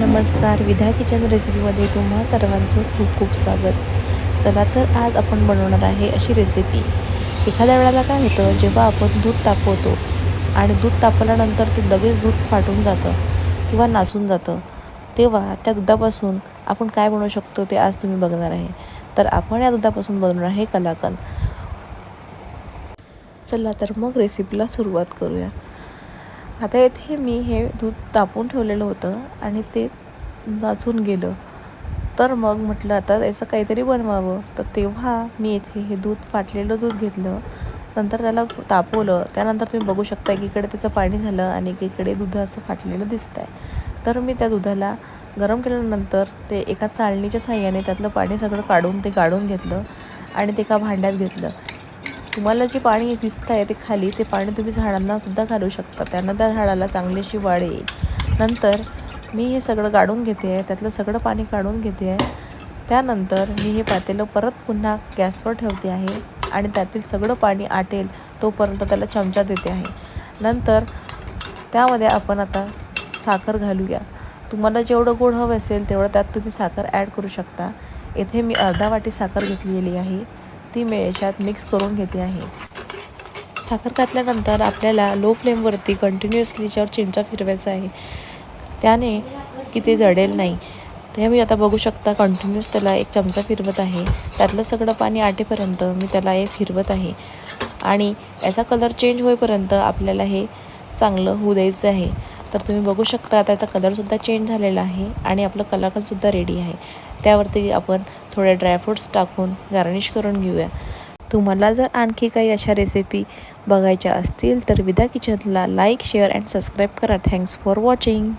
नमस्कार. विधा किचन रेसिपीमध्ये तुम्हा सर्वांचं खूप खूप स्वागत. चला तर आज आपण बनवणार आहे अशी रेसिपी एखाद्या वेळेला काय होतं जेव्हा आपण दूध तापवतो आणि दूध तापवल्यानंतर ते लगेच दूध फाटून जातं किंवा नासून जातं तेव्हा त्या दुधापासून आपण काय बनवू शकतो ते आज तुम्ही बघणार आहे. तर आपण या दुधापासून बनवणार आहे कलाकंद. चला तर मग रेसिपीला सुरुवात करूया. आता येथे मी हे दूध तापून ठेवलेलं होतं आणि ते नाचून गेलं. तर मग म्हटलं आता याचं काहीतरी बनवावं. तर तेव्हा मी येथे हे दूध फाटलेलं दूध घेतलं. नंतर त्याला तापवलं. त्यानंतर तुम्ही बघू शकता एकीकडे त्याचं पाणी झालं आणि एकीकडे दूध असं फाटलेलं दिसत आहे तर मी त्या दुधाला गरम केल्यानंतर ते एका चाळणीच्या साह्याने त्यातलं पाणी सगळं काढून ते काढून घेतलं आणि ते एका भांड्यात घेतलं. तुम्हाला जे पाणी दिसत आहे ते खाली ते पाणी तुम्ही झाडांना सुद्धा घालू शकता. त्यानं त्या झाडाला चांगलीशी वाढ येईल. नंतर मी हे सगळं काढून घेते आहे त्यातलं सगळं पाणी काढून घेते. आहे त्यानंतर मी हे पातेलं परत पुन्हा गॅसवर ठेवते आहे आणि त्यातील सगळं पाणी आटेल तोपर्यंत त्याला चमचा देते आहे. नंतर त्यामध्ये आपण आता साखर घालूया. तुम्हाला जेवढं गोड हवं असेल तेवढं त्यात तुम्ही साखर ॲड करू शकता. येथे मी अर्धा वाटी साखर घेतलेली आहे. ती मी याच्यात मिक्स करून घेते आहे. साखर घातल्यानंतर आपल्याला लो फ्लेमवरती कंटिन्युअसली याच्यावर चिमचा फिरवायचा आहे. त्याने की ते जडेल नाही ते मी आता बघू शकता कंटिन्युअस त्याला एक चमचा फिरवत आहे. त्यातलं सगळं पाणी आटेपर्यंत मी त्याला हे फिरवत आहे. आणि याचा कलर चेंज होईपर्यंत आपल्याला हे चांगलं होऊ द्यायचं आहे. तर तुम्ही बघू शकता त्याचा कलरसुद्धा चेंज झालेला आहे आणि आपलं कलाकंदसुद्धा रेडी आहे. त्यावरती आपण थोडे ड्रायफ्रूट्स टाकून गार्निश करून घेऊया. तुम्हाला जर आणखी काही अशा रेसिपी बघायच्या असतील तर विदा किचनला लाईक शेअर अँड सबस्क्राईब करा. Thanks for watching